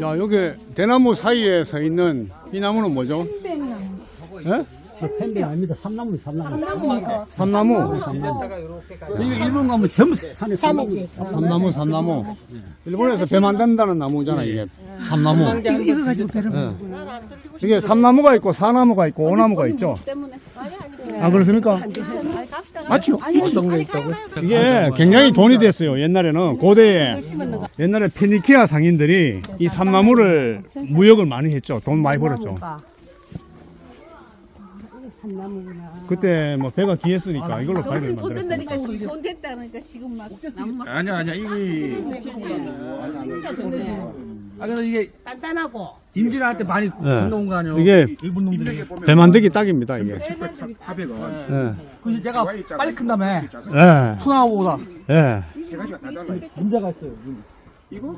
야, 여기 대나무 사이에 서 있는 이 나무는 뭐죠? 예? 저 펜딩 아닙니다. 삼나무, 삼나무. 삼나무. 이거 일본 가면 전부 산에 삼이지. 삼나무, 삼나무. 일본에서 배 만든다는 나무잖아, 이게. 삼나무. 이거, 가지고 배를 예. 이게 삼나무가 있고 사나무가 있고 오나무가 있죠. 아, 그렇습니까? 맞죠? 동네 있다고. 이게 굉장히 돈이 됐어요. 옛날에는 고대에 옛날에 페니키아 상인들이 이 삼나무를 무역을 많이 했죠. 돈 많이 벌었죠. 그때 뭐 배가 귀했으니까 이걸로 가위를 만들었어요. 그러니까 지금 돈 됐다 그러니까 지금 막 나무 막 아니야 아니야 이게 아 근데 이게 단단하고 임진한테 많이 건너온 거 아니에요? 이게 일본 놈들이. 배 만들기 딱입니다. 이게. 예. 그래서 제가 빨리 큰 다음에 예. 투나무보다 예. 세 가지가 다 달라 문제가 있어요. 이거